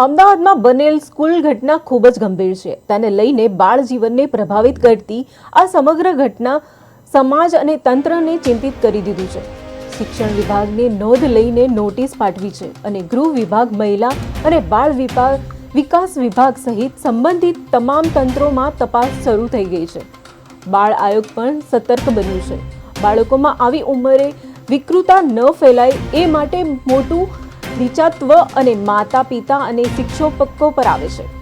અમદાવાદમાં બનેલ સ્કૂલ ઘટના ખૂબ જ ગંભીર છે. તેને લઈને બાળ જીવનને પ્રભાવિત કરતી આ સમગ્ર ઘટના સમાજ અને તંત્રને ચિંતિત કરી દીધું છે. શિક્ષણ વિભાગને નોંધ લઈને નોટિસ પાઠવી છે અને ગૃહ વિભાગ, મહિલા અને બાળ વિભાગ, વિકાસ વિભાગ સહિત સંબંધિત તમામ તંત્રોમાં તપાસ શરૂ થઈ ગઈ છે. બાળ આયોગ પણ સતર્ક બન્યું છે. બાળકોમાં આવી ઉંમરે વિકૃતા ન ફેલાય એ માટે મોટું નીચાત્વ અને માતા પિતા અને શિક્ષકો પર આવે છે.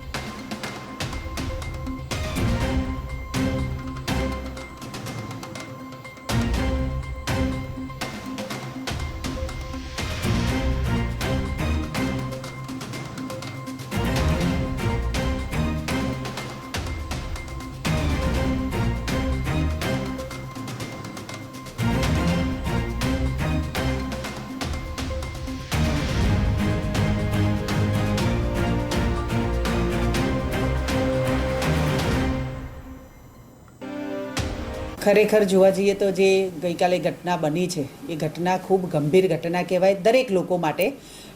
ખરેખર જોવા જઈએ તો જે ગઈકાલે ઘટના બની છે, એ ઘટના ખૂબ ગંભીર ઘટના કહેવાય દરેક લોકો માટે.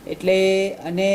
એટલે અને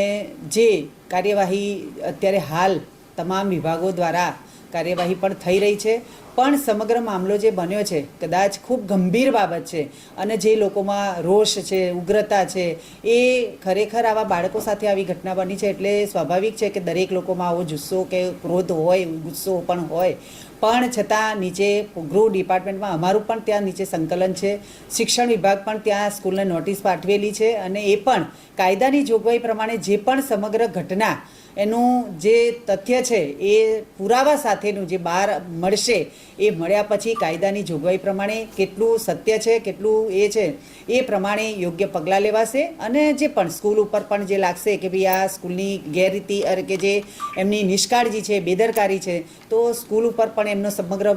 જે કાર્યવાહી અત્યારે હાલ તમામ વિભાગો દ્વારા કાર્યવાહી પણ થઈ રહી છે. પણ સમગ્ર મામલો જે બન્યો છે, કદાચ ખૂબ ગંભીર બાબત છે અને જે લોકોમાં રોષ છે, ઉગ્રતા છે, એ ખરેખર આવા બાળકો સાથે આવી ઘટના બની છે એટલે સ્વાભાવિક છે કે દરેક લોકોમાં આવો જુસ્સો કે ક્રોધ હોય, ગુસ્સો પણ હોય. પણ છતાં નીચે ગૃહ ડિપાર્ટમેન્ટમાં અમારું પણ ત્યાં નીચે સંકલન છે. શિક્ષણ વિભાગ પણ ત્યાં સ્કૂલને નોટિસ પાઠવેલી છે અને એ પણ કાયદાની જોગવાઈ પ્રમાણે જે પણ સમગ્ર ઘટના એનું જે તથ્ય છે એ પુરાવા સાથેનું જે બહાર મળશે એ મળ્યા પછી કાયદાની જોગવાઈ પ્રમાણે કેટલું સત્ય છે, કેટલું એ છે, એ પ્રમાણે યોગ્ય પગલાં લેવાશે અને જે પણ સ્કૂલ ઉપર પણ જે લાગશે કે ભાઈ આ સ્કૂલની ગેરરીતિ અરે કે જે એમની નિષ્કાળજી છે, બેદરકારી છે, તો સ્કૂલ ઉપર પણ એમનો સમગ્ર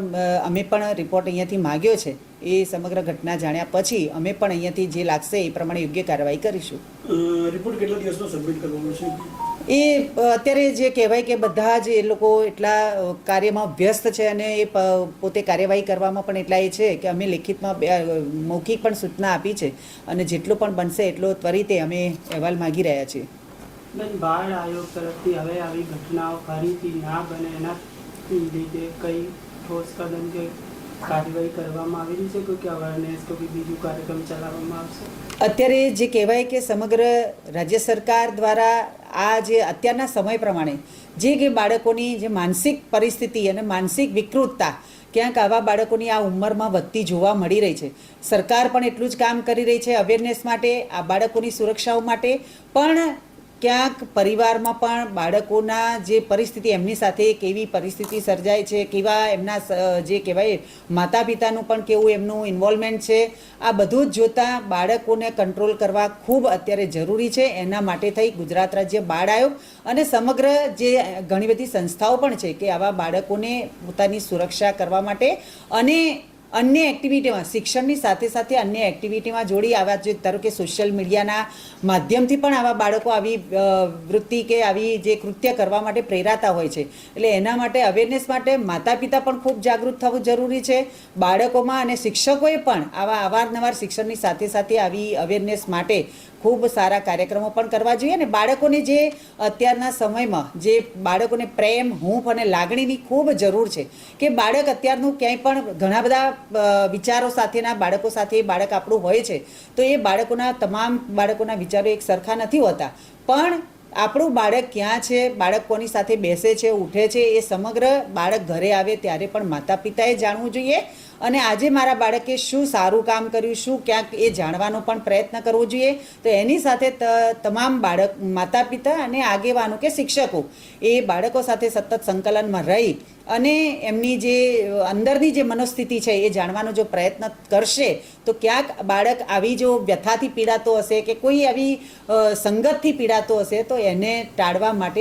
અમે પણ રિપોર્ટ અહીંયાથી માગ્યો છે. એ સમગ્ર ઘટના જાણ્યા પછી અમે પણ અહીંયાથી જે લાગશે એ પ્રમાણે યોગ્ય કાર્યવાહી કરીશું. રિપોર્ટ કેટલા દિવસનો સબમિટ કરવાનો છે? એ અત્યારે જે કહેવાય કે બધા જ એ લોકો એટલા કાર્યમાં વ્યસ્ત છે અને એ પોતે કાર્યવાહી કરવામાં પણ એટલા એ છે કે અમે લેખિતમાં મૌખિક પણ સૂચના આપી છે અને જેટલું પણ બનશે એટલો ત્વરિતે અમે અહેવાલ માગી રહ્યા છીએ. બેન બાળ આયોગ તરફથી હવે આવી ઘટનાઓ ફરીથી ના બને એના લીધે કઈ ઠોસ કદમ કે કાર્યવાહી કરવામાં આવી રહી છે કે અવેરનેસ કે કોઈ બીજું કાર્યક્રમ ચલાવવામાં આવશે? અત્યારે જે કહેવાય કે સમગ્ર રાજ્ય સરકાર દ્વારા આ જે અત્યારના સમય પ્રમાણે જે કે બાળકોની જે માનસિક પરિસ્થિતિ અને માનસિક વિકૃતતા ક્યાંક આવા બાળકોની આ ઉંમરમાં વધતી જોવા મળી રહી છે. સરકાર પણ એટલું જ કામ કરી રહી છે અવેરનેસ માટે, આ બાળકોની સુરક્ષાઓ માટે. પણ ક્યાંક પરિવારમાં પણ બાળકોના જે પરિસ્થિતિ એમની સાથે કેવી પરિસ્થિતિ સર્જાય છે, કેવા એમના જે કહેવાય માતા પિતાનું પણ કેવું એમનું ઇન્વોલ્વમેન્ટ છે, આ બધું જ જોતાં બાળકોને કંટ્રોલ કરવા ખૂબ અત્યારે જરૂરી છે. એના માટે થઈ ગુજરાત રાજ્ય બાળ આયોગ અને સમગ્ર જે ઘણી બધી સંસ્થાઓ પણ છે કે આવા બાળકોને પોતાની સુરક્ષા કરવા માટે અને અન્ય એક્ટિવિટીમાં શિક્ષણની સાથે સાથે અન્ય એક્ટિવિટીમાં જોડી આવ્યા જે ધારો કે સોશિયલ મીડિયાના માધ્યમથી પણ આવા બાળકો આવી વૃત્તિ કે આવી જે કૃત્ય કરવા માટે પ્રેરાતા હોય છે. એટલે એના માટે અવેરનેસ માટે માતા પિતા પણ ખૂબ જાગૃત થવું જરૂરી છે. બાળકોમાં અને શિક્ષકોએ પણ આવા અવારનવાર શિક્ષણની સાથે સાથે આવી અવેરનેસ માટે ખૂબ સારા કાર્યક્રમો પણ કરવા જોઈએ. અને બાળકોને જે અત્યારના સમયમાં જે બાળકોને પ્રેમ, હૂંફ અને લાગણીની ખૂબ જરૂર છે કે બાળક અત્યારનું ક્યાંય પણ ઘણા બધા વિચારો સાથેના, બાળકો સાથે એ બાળક આપણું હોય છે, તો એ બાળકોના તમામ બાળકોના વિચારો એક સરખા નથી હોતા. પણ આપણું બાળક ક્યાં છે, બાળક કોની સાથે બેસે છે, ઉઠે છે, એ સમગ્ર બાળક ઘરે આવે ત્યારે પણ માતા પિતાએ જાણવું જોઈએ. અને આજે મારા બાળકે શું સારું કામ કર્યું, શું ક્યાંક એ જાણવાનો પણ પ્રયત્ન કરવો જોઈએ. તો એની સાથે તમામ બાળક માતા પિતા અને આગેવાનો કે શિક્ષકો એ બાળકો સાથે સતત સંકલનમાં રહી અને એમની જે, અંદરની જે મનોસ્થિતિ છે એ જાણવાનો જો પ્રયત્ન કરશે, તો ક્યાંક બાળક આવી જો વ્યથાથી પીડાતો હશે કે કોઈ આવી સંગતથી પીડાતો હશે, તો એને ટાળવા માટે